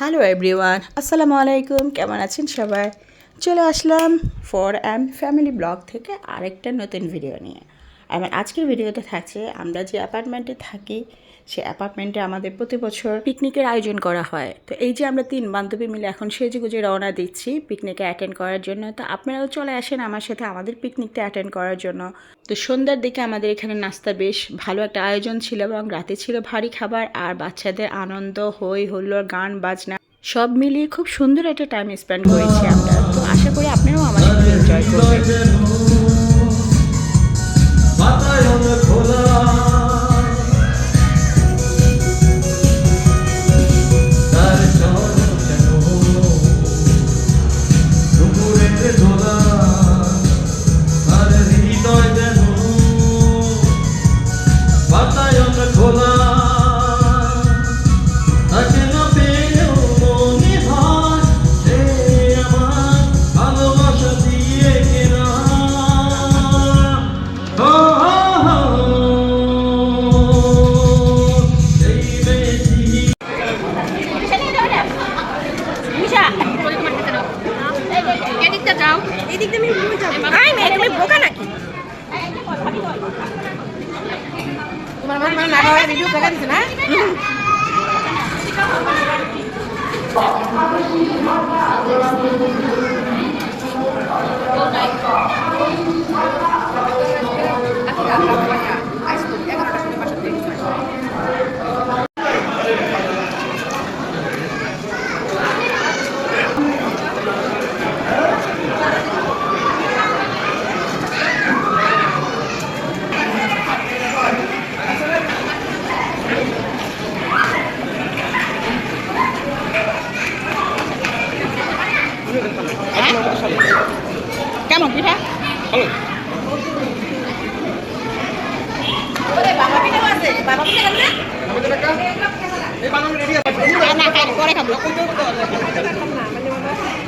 Hello everyone আসসালামু আলাইকুম কেমন আছেন সবাই? চলে আসলাম ফর অ্যান্ড ফ্যামিলি ব্লগ থেকে আরেকটা নতুন ভিডিও নিয়ে। আমার আজকের ভিডিওতে থাকছে, আমরা যে অ্যাপার্টমেন্টে থাকি সে অ্যাপার্টমেন্টে আমাদের প্রতি বছর পিকনিকের আয়োজন করা হয়। তো এই যে আমরা তিন বান্ধবী মিলে এখন সেজে গুজে রওনা দিচ্ছি পিকনিকে অ্যাটেন্ড করার জন্য, তো আপনারাও চলে আসেন আমার সাথে আমাদের পিকনিকটা অ্যাটেন্ড করার জন্য। তো সন্ধ্যার দিকে আমাদের এখানে নাস্তা বেশ ভালো একটা আয়োজন ছিল এবং রাতে ছিল ভারী খাবার আর বাচ্চাদের আনন্দ, হই হুল্লোড়, গান, বাজনা, সব মিলিয়ে খুব সুন্দর একটা টাইম স্পেন্ড করেছি আমরা। তো আশা করি আপনারাও আমার সাথে এনজয় করবেন।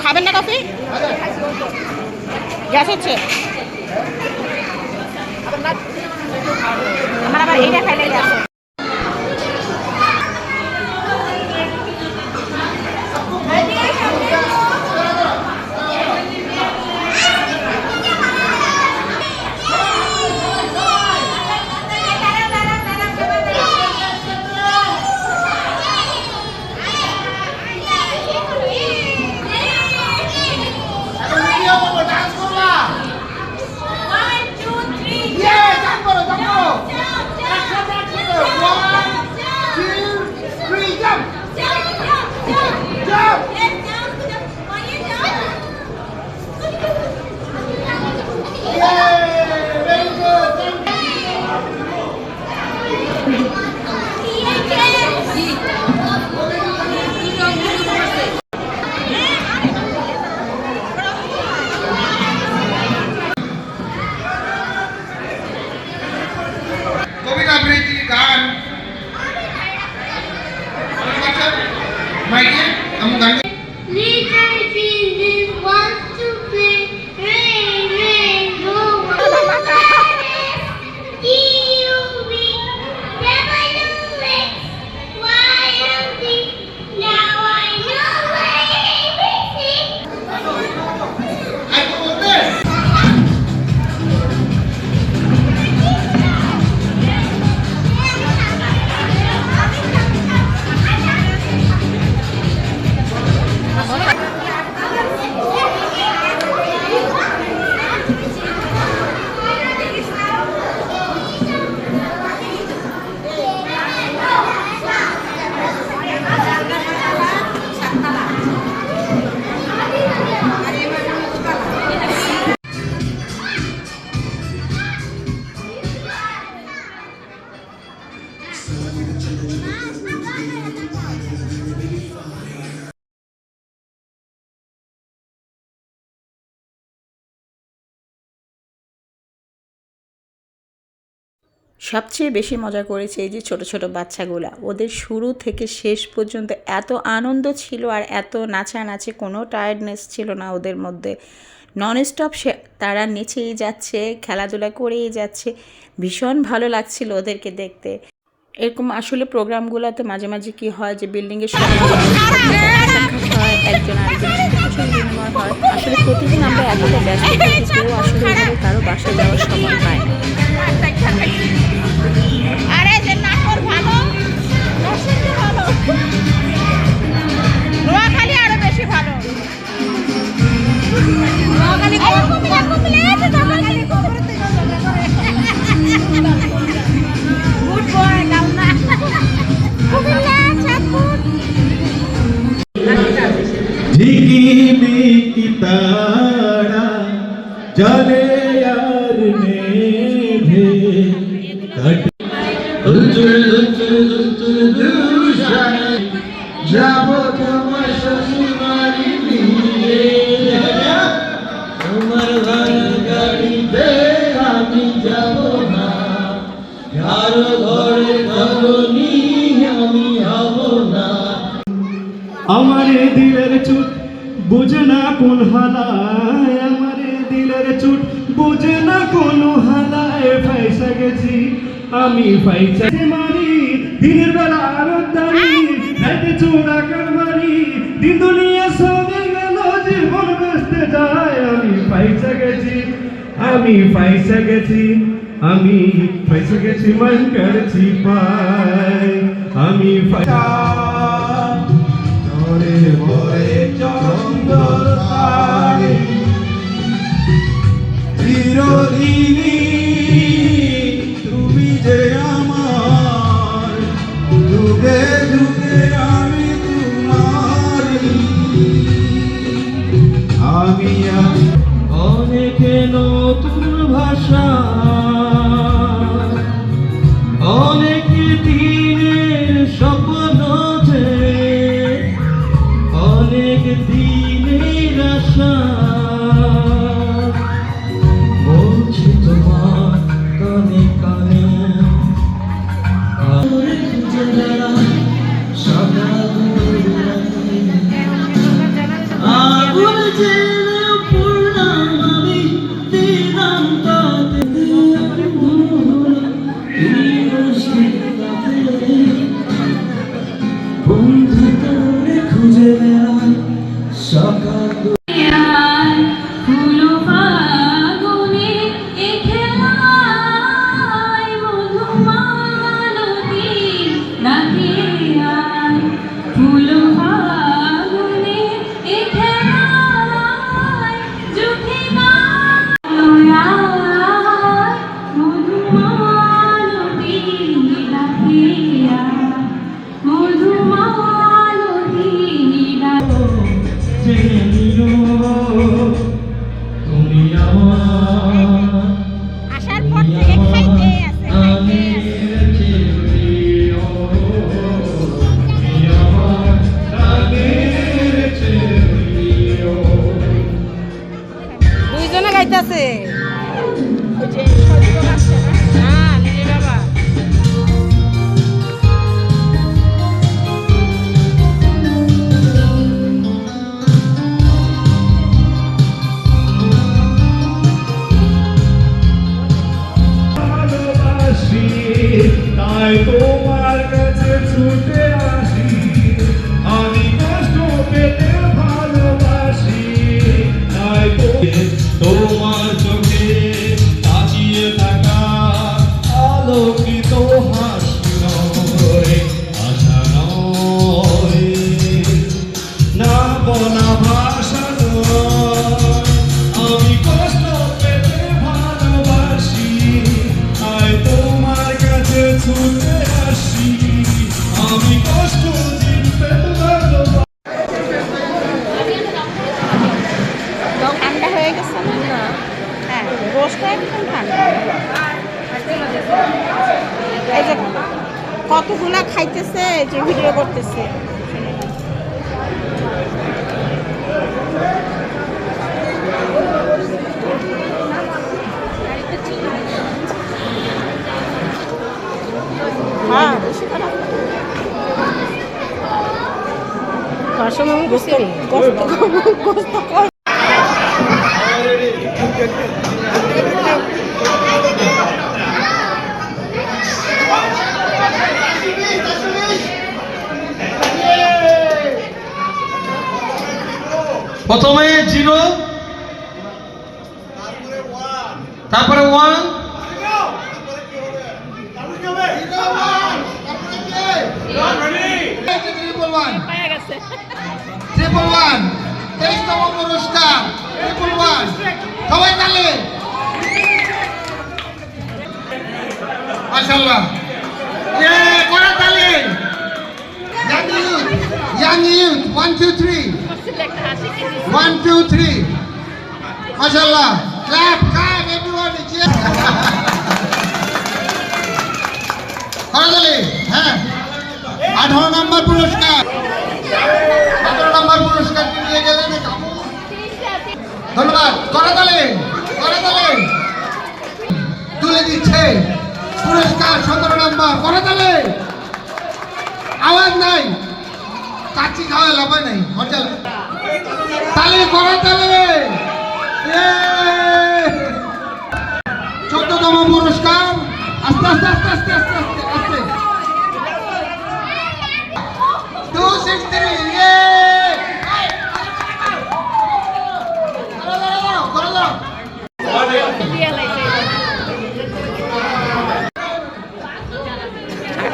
খাবেন না কফি? গ্যাস হচ্ছে। আমার আবার এইটা খাইলে গ্যাস সবচেয়ে বেশি মজা করেছে এই যে ছোট ছোট বাচ্চাগুলা। ওদের শুরু থেকে শেষ পর্যন্ত এত আনন্দ ছিল আর এত নাচানাচি, কোনো টায়ার্ডনেস ছিল না ওদের মধ্যে। ননস্টপ সে, তারা নেচেই যাচ্ছে, খেলাধুলা করেই যাচ্ছে। ভীষণ ভালো লাগছিল ওদেরকে দেখতে। এরকম আসলে প্রোগ্রামগুলোতে মাঝে মাঝে কি হয় যে বিল্ডিংয়ের সামনে একজন আরেকজন হয়, আসলে প্রতিদিন আমরা এতটা ব্যস্ত থাকি কেউ আসলে কারও বাসায় যাওয়ার সময় পায় না। ঝিকিমিকি তারা জলে আর কাট দুলচুল দুলচুল দুলচুল দুলশানে যাব তোমার শ্বশুরবাড়ি নিয়ে তোমার ভাড়া গাড়িতে আমি যাব না কারও ঘরে ঘরনি আমি হব না আমার দিলের চুট বুঝে না কোন হালায় আমার দিলের চুট। বুঝে না কোন হালায় ফাইসা গেছি। আমি ফাইসা মারি দিনের বেলা আরও দাঁড়ি রাইতে চোরা কারবারি। দিন দুনিয়া সবে গেল, জীবন বেসতে যায়। আমি ফাইসা গেছি, আমি ফাইসা গেছি, আমি ফাইসা গেছি, মন করেছি পাই আমি ফাইসা ধরে ভরে অনেক দিনের আশা। গোস্ত গোস্ত কম। প্রথমে জিরো তারপরে ওয়ান মাশাল্লাহ করা তালে young youth young youth one two three one two three মাশাল্লাহ ক্ল্যাপ ক্ল্যাপ এভরিওয়ান করতালি হ্যাঁ। আঠারো নম্বর পুরস্কার। আঠারো নম্বর পুরস্কার নিয়ে গেলেন ধন্যবাদ। করতালি করতালি তুলে দিচ্ছে। পুরস্কার সতেরো নম্বর করে দেবে আওয়াজ নাই। কাচি খাওয়া লাভ নাই, হোটেল। তালে করে দেবে চোদ্দতম পুরস্কার। আস্তে আস্তে আস্তে আস্তে আস্তে আস্তে আস্তে টু সিক্স থ্রি করে দাও দিয়ে লাইছে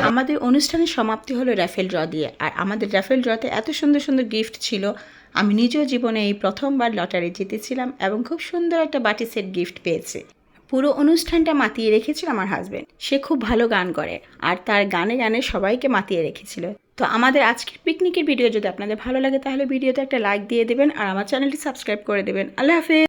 আর আমাদের অনুষ্ঠানের সমাপ্তি হলো র্যাফেল ড্র দিয়ে। আর আমাদের র্যাফেল ড্রতে এত সুন্দর সুন্দর গিফট ছিল, আমি নিজেও জীবনে এই প্রথমবার লটারি জিতেছিলাম এবং খুব সুন্দর একটা বাটি সেট গিফট পেয়েছি। পুরো অনুষ্ঠানটা মাতিয়ে রেখেছিল আমার হাজবেন্ড সে খুব ভালো গান করে, আর তার গানে গানে সবাইকে মাতিয়ে রেখেছিল। তো আমাদের আজকের পিকনিকের ভিডিও যদি আপনাদের ভালো লাগে, তাহলে ভিডিওতে একটা লাইক দিয়ে দেবেন, আর আমার চ্যানেলটি সাবস্ক্রাইব করে দেবেন। আল্লাহ হাফেজ!